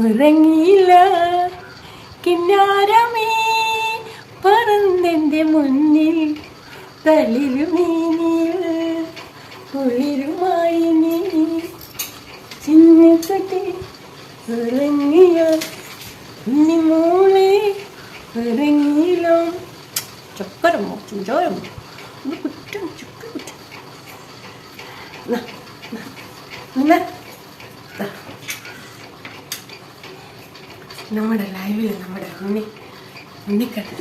ഉറങ്ങിയില്ല കിന്നാരമേ പറന്നെന്റെ മുന്നിൽ തളിരുമീനിൽ കുളിരുമായി നീ ചിന്നക്കുട്ടി ഉറങ്ങിയ ഉണ്ണിമോളെ ഉറങ്ങിയില്ല ചക്കരമോ ചുഞ്ചോരമോ ഒന്ന് കുറ്റം ചുക്ക് കുറ്റം. നാ, നാ, നാ, ദാ. നമ്മുടെ ലൈവിൽ നമ്മുടെ ഉണ്ണി ഉണ്ണിക്കട്ട്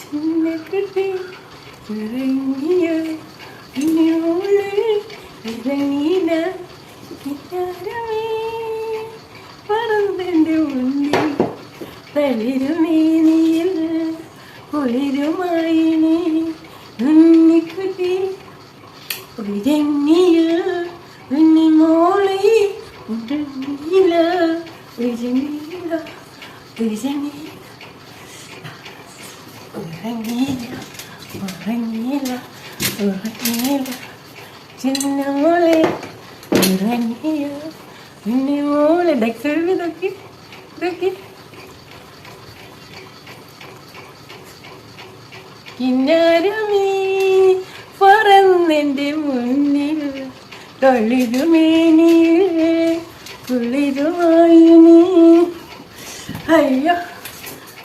ചിന്നക്കുട്ടി ഇറങ്ങിയ കിട്ടാരമേ പറന്നെന്റെ ഉണ്ണി തളിരുമേനിയിൽ കുളിരുമായി നീ ഉണ്ണിക്കുട്ടി ഉയങ്ങിയ ഉണ്ണിമോളെ ഉറങ്ങിയില്ല ഉയങ്ങിയില്ല ഉയങ്ങിയില്ല ഉറങ്ങിയില്ല ഉറങ്ങിയില്ല ഉറങ്ങിയില്ല ചിന്നമോളെ ഉറങ്ങിയ ഉണ്ണിമോളെ ഡെക്സൽ ഇതൊക്കെ ഇതൊക്കെ കിന്നാരമേ പറന്നെന്റെ മുന്നിൽ തൊളിരുമേനിൽ കുളിരുമായി അയ്യോ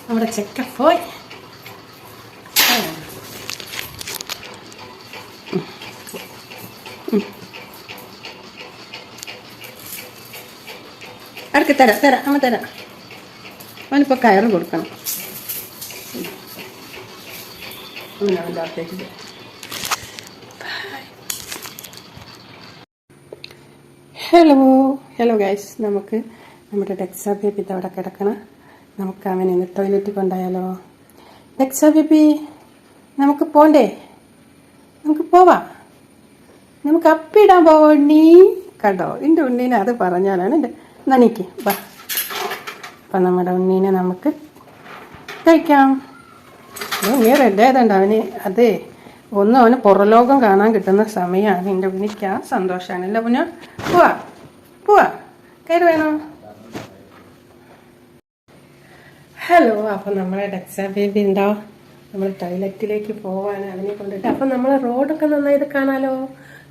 നമ്മുടെ ചെക്ക പോയി. അടുക്ക് തരാം തരാം അമ്മ തരാം. അവനിപ്പോൾ കയറ് കൊടുക്കണം. ഹലോ ഹലോ ഗൈസ് നമുക്ക് നമ്മുടെ ഡെക്സ ബേബി അവിടെ കിടക്കണം. നമുക്ക് അവനെ ഒന്ന് ടോയ്ലറ്റിൽ കൊണ്ടായാലോ? ഡെക്സ ബേബി നമുക്ക് പോണ്ടേ? നമുക്ക് പോവാ. നമുക്ക് അപ്പിടാൻ പോവോ ഉണ്ണി. കണ്ടോ? എന്റെ ഉണ്ണീനെ അത് പറഞ്ഞാലാണ് എന്റെ നനിക്ക് വാ. അപ്പം നമ്മുടെ ഉണ്ണീനെ നമുക്ക് കഴിക്കാം നീ റെഡ് ആയതുണ്ട് അവന് അതെ ഒന്നും അവന് പുറലോകം കാണാൻ കിട്ടുന്ന സമയമാണ്. എന്റെ ഉണ്ണിക്ക് ആ സന്തോഷമാണ് അല്ല പുന പോവാ. പോവാ. കയറി വേണോ? ഹലോ അപ്പം നമ്മളെ ഡെക്സ ബേബി ഉണ്ടോ? നമ്മൾ ടോയ്ലറ്റിലേക്ക് പോവാൻ അവനെ കൊണ്ടിട്ട്. അപ്പം നമ്മളെ റോഡൊക്കെ നന്നായിട്ട് കാണാലോ?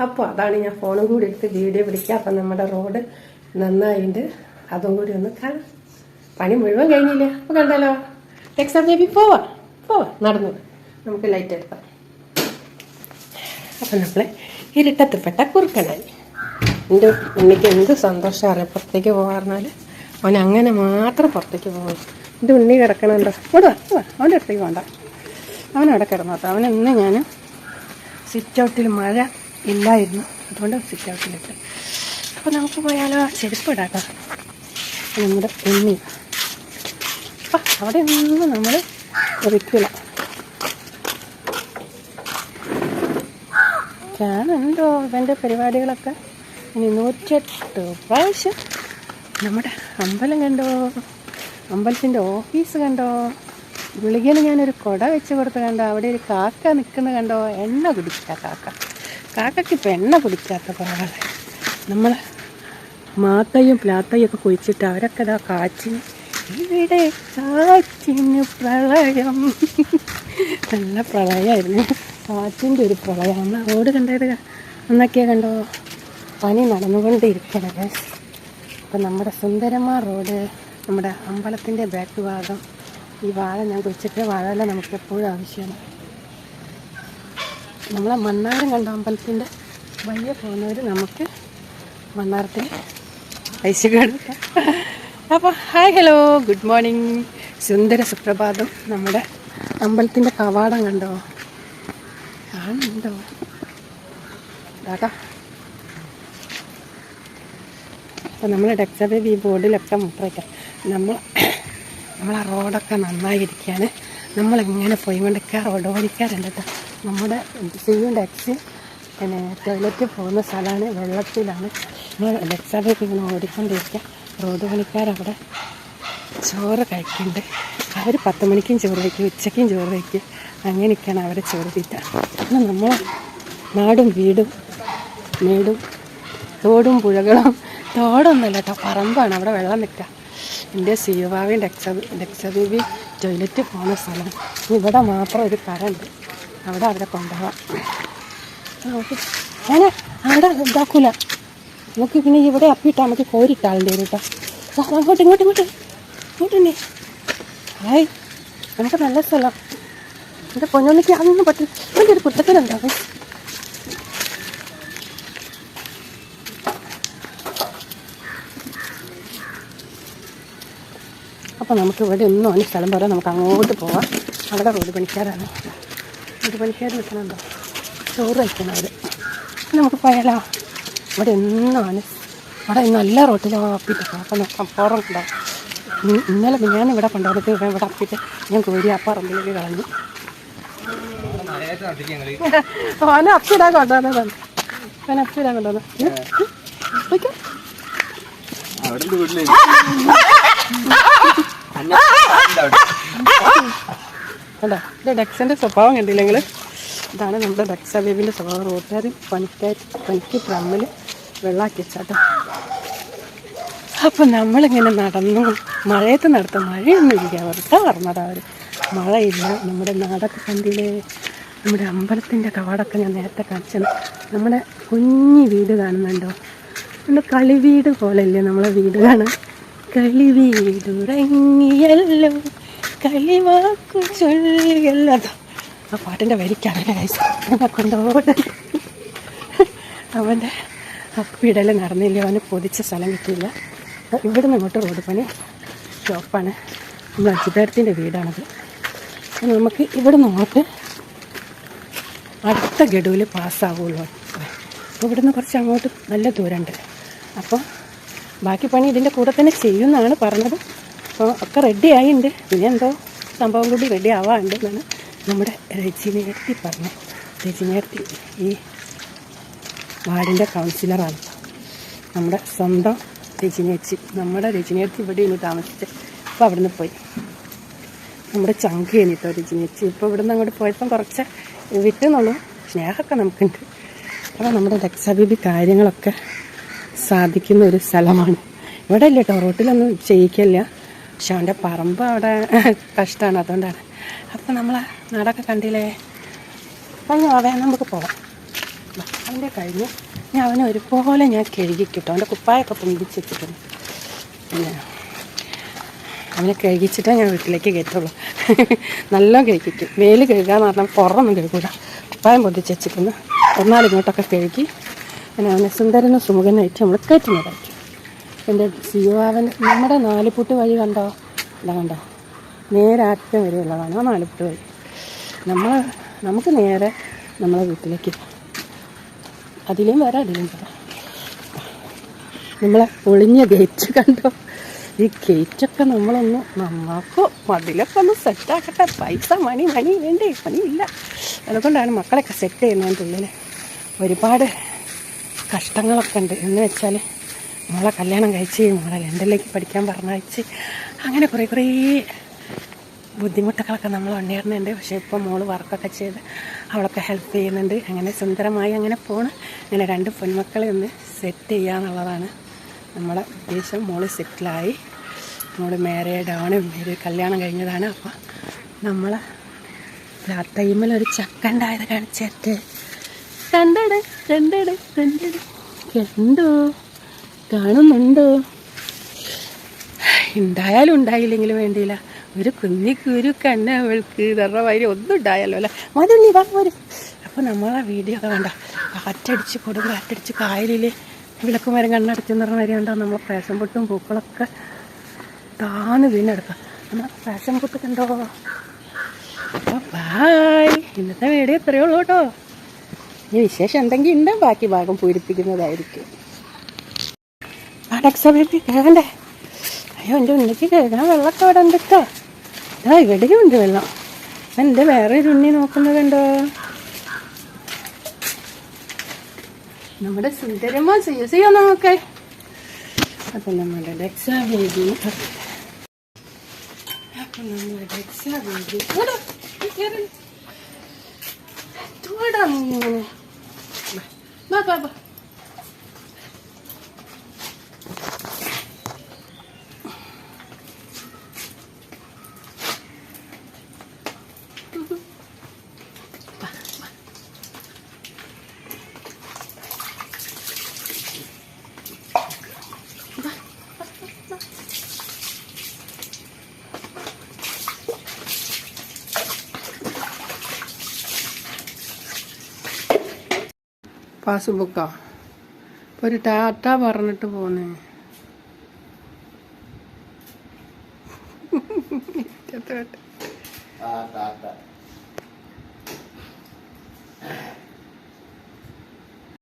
അപ്പോൾ അതാണ് ഞാൻ ഫോണും കൂടി എടുത്ത് വീഡിയോ പിടിക്കുക അപ്പം നമ്മുടെ റോഡ് നന്നായിട്ട് അതും കൂടി ഒന്ന് കാണാം പണി മുഴുവൻ കഴിഞ്ഞില്ല? അപ്പോൾ കണ്ടല്ലോ എക്സാം ബേബി പോവാ പോവാ നടന്നു. നമുക്ക് ലൈറ്റ് എടുക്കാം. അപ്പം നമ്മൾ ഇരുട്ടത്തിൽപ്പെട്ട കുറുക്കനായി. എന്റെ ഉണ്ണിക്ക് എന്ത് സന്തോഷമാണ് പുറത്തേക്ക് പോകാറുന്നാൽ അവൻ അങ്ങനെ മാത്രം പുറത്തേക്ക് പോകും. എന്റെ ഉണ്ണി കിടക്കണുണ്ടോ? ഇവിടെ അവന്റെ അടുത്തേക്ക് വേണ്ട അവൻ അവിടെ അവൻ ഇന്ന് ഞാൻ സിറ്റ് ഔട്ടിൽ മഴ ഇല്ലായിരുന്നു. അതുകൊണ്ട് സിറ്റ് ഔട്ടിലിട്ട് അപ്പോൾ നമുക്ക് പോയാലോ? ചെരുപ്പ് ഇടാട്ടോ നമ്മുടെ ഉണ്ണി. അപ്പം അവിടെ ഒന്നും നമ്മൾ ഒരിക്കില്ല ഞാനുണ്ടോ ഇവന്റെ പരിപാടികളൊക്കെ? ഇനി നൂറ്റെട്ട് പ്രാവശ്യം നമ്മുടെ അമ്പലം കണ്ടോ? അമ്പലത്തിന്റെ ഓഫീസ് കണ്ടോ? ഗുളികയിൽ ഞാനൊരു കുട വെച്ച് കൊടുത്ത് കണ്ടോ? അവിടെ ഒരു കാക്ക നിൽക്കുന്ന കണ്ടോ? എണ്ണ കുടിക്കുക കാക്ക. കാക്കയ്ക്ക് ഇപ്പം എണ്ണ കുടിക്കാത്ത കുറവാണ് നമ്മൾ മാത്തയും പ്ലാത്തയും ഒക്കെ കുഴിച്ചിട്ട് അവരൊക്കെ ഇതാ കാച്ചി ഇവിടെ കാച്ചിന് പ്രളയം. നല്ല പ്രളയമായിരുന്നു. കാറ്റിന്റെ ഒരു പ്രളയം. അന്ന് ഓട് കണ്ടത് അന്നൊക്കെ കണ്ടോ പണി നടന്നുകൊണ്ടിരിക്കണത്. അപ്പം നമ്മുടെ സുന്ദരമാ റോഡ് നമ്മുടെ അമ്പലത്തിന്റെ ബാക്ക് ഭാഗം ഈ വാഴ ഞാൻ കുഴിച്ചിട്ട് വാഴയില നമുക്ക് എപ്പോഴും ആവശ്യമാണ്. നമ്മളെ മണ്ണാരം കണ്ട അമ്പലത്തിന്റെ വലിയ പോകുന്നവർ നമുക്ക് മണ്ണാരത്തിൽ കഴിച്ചു അപ്പോൾ ഹായ് ഹലോ ഗുഡ് മോർണിംഗ്. സുന്ദര സുപ്രഭാതം. നമ്മുടെ അമ്പലത്തിന്റെ കവാടം കണ്ടോ? കാണുന്നുണ്ടോ ഇതാക്കാം അപ്പോൾ നമ്മൾ ഡെക്സബേബി ഈ ബോർഡിലൊക്കെ മുട്ടയ്ക്കാം നമ്മൾ നമ്മളെ റോഡൊക്കെ നന്നായിരിക്കുകയാണ് നമ്മളെങ്ങനെ പോയി കൊണ്ടൊക്കെ റോഡ് ഓടിക്കാറുണ്ട് കേട്ടോ നമ്മുടെ സിയും ഡെക്സി പിന്നെ ടോയ്ലറ്റിൽ പോകുന്ന സ്ഥലമാണ് വെള്ളത്തിലാണ്. നമ്മൾ ഡെക്സബേബി ഇങ്ങനെ ഓടിക്കൊണ്ടിരിക്കുക. റോഡ് പണിക്കാരവിടെ ചോറ് കഴിക്കുന്നുണ്ട്. അവർ പത്ത് മണിക്കും ചോറ് വയ്ക്കും ഉച്ചയ്ക്കും ചോറ് വയ്ക്കും. അങ്ങനെയൊക്കെയാണ് അവരെ ചോറ് തീറ്റ. എന്നാൽ നമ്മളെ നാടും വീടും മേടും തോടും പുഴകളും തോടൊന്നുമല്ല കേട്ടോ. പറമ്പാണ്. അവിടെ വെള്ളം നിൽക്കുക. എന്റെ സീവാവിയും ഡെക്സ ഡെക്സബീബി ടോയ്ലറ്റ് പോകുന്ന സ്ഥലം. ഇവിടെ മാത്രം ഒരു കരണ്ട് അവിടെ അവരെ കൊണ്ടുപോകാം. ഞാൻ അവിടെ ഇതാക്കൂല. നമുക്ക് പിന്നെ ഇവിടെ അപ്പിയിട്ട് നമുക്ക് കോരിട്ടാളുണ്ട് കേട്ടോ അങ്ങോട്ട് ഇങ്ങോട്ട് ഇങ്ങോട്ട്. ഇങ്ങോട്ടുണ്ടേ ഹായ്. നമുക്ക് നല്ല സ്ഥലം. എന്റെ പൊന്നൊന്നിക്ക് അതൊന്നും പറ്റില്ല. എന്റെ ഒരു കുട്ടത്തിലുണ്ടാവും അപ്പോൾ നമുക്ക് ഇവിടെ ഒന്നും ഒരു സ്ഥലം പോലെ നമുക്ക് അങ്ങോട്ട് പോവാം. അവിടെ റോഡ് പണിക്കാരാണ്. റോഡ് പണിക്കാർ നിൽക്കണുണ്ടോ ചോറ് വയ്ക്കണം അവർ നമുക്ക് പോയാലോ? ഇവിടെ എന്നാണ്? ഇവിടെ നല്ല റോട്ടിൽ അപ്പിട്ട് അപ്പം ഉണ്ടാവും ഇ- ഇന്നലെ ഞാൻ ഇവിടെ കൊണ്ടുവന്നിട്ട് ഇവിടെ ഇവിടെ അപ്പിട്ട് ഞാൻ കോരി അപ്പറമ്പിലേക്ക് പറമ്പിലേക്ക് കളഞ്ഞു. ഓനെ അപ്പിടാൻ കൊണ്ടുവന്നതാണ് ഓനെ അപ്പിടാൻ കൊണ്ടുവന്നത്. ഓക്കെ കണ്ടോ? ഇത് ഡെക്സിന്റെ സ്വഭാവം കണ്ടില്ലെങ്കിൽ ഇതാണ് നമ്മുടെ ഡക്സ ബേബിന്റെ സ്വഭാവം. റോട്ടുകാർ പണിക്കാർ പണിക്ക് ഡ്രമ്മിൽ വെള്ളമാക്കി വെച്ചാട്ടോ. അപ്പം നമ്മളിങ്ങനെ നടന്നു. മഴയത്ത് നടത്തും മഴയൊന്നും ഇല്ല. വെറുതെ പറഞ്ഞതാ അവർ മഴയില്ല. നമ്മുടെ നാടൊക്കെ കണ്ടില്ലേ? നമ്മുടെ അമ്പലത്തിന്റെ കവാടൊക്കെ ഞാൻ നേരത്തെ കാണിച്ചത് നമ്മുടെ കുഞ്ഞി വീട് കാണുന്നുണ്ടോ? നമ്മുടെ കളിവീട് പോലെയല്ലേ നമ്മളെ വീട് കാണാൻ? കളിവീടുറങ്ങിയല്ലോ കളിവാക്കു ചൊല്ലിയല്ലോ. ആ പാട്ടിന്റെ വരിക്കാണ്. കൈസ് എന്നെ കൊണ്ടോട്ടെ അവന്റെ അപ്പിടൽ നടന്നില്ല. അവന് പൊതിച്ച സ്ഥലം കിട്ടിയില്ല. ഇവിടുന്ന് അങ്ങോട്ട് റോഡ് പണി ഷോപ്പാണ് നമ്മൾ അജിതാരത്തിന്റെ വീടാണത്. നമുക്ക് ഇവിടെ അങ്ങോട്ട് അടുത്ത ഗഡുവിൽ പാസ്സാവുള്ളൂ അപ്പോൾ ഇവിടുന്ന് കുറച്ച് അങ്ങോട്ട് നല്ല ദൂരമുണ്ട്. അപ്പോൾ ബാക്കി പണി ഇതിന്റെ കൂടെ തന്നെ ചെയ്യുമെന്നാണ് പറഞ്ഞത്. അപ്പോൾ ഒക്കെ റെഡി ആയിട്ടുണ്ട് പിന്നെ എന്തോ സംഭവം കൂടി റെഡി ആവാറുണ്ട് എന്നാണ് നമ്മുടെ രജിനേർത്തി പറഞ്ഞു. രജിനേർത്തി ഈ വാർഡിന്റെ കൗൺസിലറാണ് നമ്മുടെ സ്വന്തം രചനേച്ചി നമ്മുടെ രചനേച്ചി ഇവിടെ ഇനി താമസിച്ച്. അപ്പോൾ അവിടുന്ന് പോയി. നമ്മുടെ ചങ്ക് കഴിഞ്ഞിട്ടോ രചനേച്ചി ഇപ്പോൾ ഇവിടുന്ന് അങ്ങോട്ട് പോയപ്പം കുറച്ച് വിട്ടെന്നുള്ളൂ. സ്നേഹമൊക്കെ നമുക്കുണ്ട്. അപ്പോൾ നമ്മുടെ രക്ഷാബീബി കാര്യങ്ങളൊക്കെ സാധിക്കുന്ന ഒരു സ്ഥലമാണ്. ഇവിടെ ഇല്ല കേട്ടോ. റോട്ടിലൊന്നും ചെയ്യിക്കില്ല പക്ഷെ അവന്റെ പറമ്പ് അവിടെ കഷ്ടമാണ് അതുകൊണ്ടാണ്. അപ്പം നമ്മൾ നാടൊക്കെ കണ്ടില്ലേ? കഴിഞ്ഞു അവ നമുക്ക് പോവാം. അവന്റെ കഴിഞ്ഞ് ഞാൻ അവനെ ഒരുപോലെ ഞാൻ കഴുകിക്കിട്ടു. അവന്റെ കുപ്പായൊക്കെ പൊന്തിച്ച് വെച്ചിട്ടുണ്ട് അവനെ കഴുകിച്ചിട്ടേ ഞാൻ വീട്ടിലേക്ക് കയറ്റുള്ളൂ. നല്ല കഴുകിക്കും. മേൽ കഴുകാന്ന് പറഞ്ഞാൽ പുറമൊന്നും കഴുകൂല. കുപ്പായം പൊന്തിച്ച് വെച്ചിട്ടുണ്ട്. ഒന്നാലും ഇങ്ങോട്ടൊക്കെ കഴുകി പിന്നെ അവനെ സുന്ദരനും സുമുഖനായിട്ട് നമ്മൾ കയറ്റുന്നതായിരിക്കും. എന്റെ സിയോവൻ നമ്മുടെ നാലുപൂട്ട് വഴി കണ്ടോ? ഇതാ കണ്ടോ? നേരാറ്റം വരെയുള്ളതാണ് ആ നാലുപുട്ട് വഴി. നമ്മൾ നമുക്ക് നേരെ നമ്മളെ വീട്ടിലേക്ക്. അതിലും വരാം അതിലും വരാം. നമ്മളെ ഒളിഞ്ഞ ഗേറ്റ് കണ്ടോ? ഈ ഗേറ്റൊക്കെ നമ്മളൊന്ന് നന്നാക്കോ. അതിലൊക്കെ ഒന്ന് സെറ്റാക്കട്ടെ പൈസ മണി മണി വേണ്ടേ? പണിയില്ല അതുകൊണ്ടാണ് മക്കളൊക്കെ സെറ്റ് ചെയ്യുന്നതിന്റെ ഉള്ളിൽ ഒരുപാട് കഷ്ടങ്ങളൊക്കെ ഉണ്ട്. എന്ന് വെച്ചാൽ മോളെ കല്യാണം കഴിച്ച് മോളെ ലണ്ടനിലേക്ക് പഠിക്കാൻ പറഞ്ഞയച്ച് അങ്ങനെ കുറേ കുറേ ബുദ്ധിമുട്ടുകളൊക്കെ നമ്മൾ ഉണ്ടായിരുന്നുണ്ട് പക്ഷേ ഇപ്പോൾ മോൾ വർക്കൊക്കെ ചെയ്ത് അവളൊക്കെ ഹെൽപ്പ് ചെയ്യുന്നുണ്ട്. അങ്ങനെ സുന്ദരമായി അങ്ങനെ പോണ്. അങ്ങനെ രണ്ട് പെൺമക്കളെ ഒന്ന് സെറ്റ് ചെയ്യുക എന്നുള്ളതാണ് നമ്മളെ ഉദ്ദേശം. മോൾ സെറ്റിലായി മോൾ മാരേഡ് ആണ്. ഒരു കല്യാണം കഴിഞ്ഞതാണ്. അപ്പോൾ നമ്മൾ ആ ടൈമിൽ ഒരു ചക്ക ഉണ്ടായത് കാണിച്ചിട്ട് രണ്ടട കണ്ടട് കണ്ടട് കണ്ടോ കാണുന്നുണ്ടോ? ഉണ്ടായാലും ഉണ്ടായില്ലെങ്കിലും വേണ്ടിയില്ല. ഒരു കുഞ്ഞിക്കുരു കണ്ണ അവൾക്ക്. ഇതറ വരി ഒന്നും ഉണ്ടായല്ലോ അല്ലേ മതി വാ വരും അപ്പോൾ നമ്മളെ വീഡിയോ വേണ്ട കാറ്റടിച്ച് കൊടും കാറ്റടിച്ച് കായലിൽ വിളക്ക് മരം കണ്ണടച്ചെന്ന് പറഞ്ഞ വരെ കണ്ടോ നമ്മളെ പൊട്ടും പൂക്കളൊക്കെ താന്ന് വീണെടുക്കാം. നമ്മൾ പ്രേസം പൊട്ട് കണ്ടോ? അപ്പോൾ ബായ് ഇന്നത്തെ വീഡിയോ ഇത്രയേ ഉള്ളൂ കേട്ടോ. ഇനി വിശേഷം എന്തെങ്കിലും ഉണ്ട് ബാക്കി ഭാഗം പൂരിപ്പിക്കുന്നതായിരിക്കും. കേൾക്കണ്ടേ? അയ്യോ എന്റെ ഉണ്ണിക്ക് കേൾക്കാൻ വെള്ളത്തോടെ ഉണ്ട് കേട്ടോ. ആ ഇവിടെയും ഉണ്ട് വെള്ളം. എന്റെ വേറെ ഉണ്ണി നോക്കുന്നതുണ്ടോ നമ്മുടെ സുന്ദരമ്മ ചെയ്യോ ചെയ്യോ നമുക്ക് അപ്പൊ നമ്മുടെ ഡെക്സ ബേബി. അപ്പൊ നമ്മുടെ ഡെക്സ ബേബി. ബാ ബാ ബാ പാസ്ബുക്കോ. ഇപ്പോൾ ഒരു ടാറ്റ പറഞ്ഞിട്ട് പോന്നേ.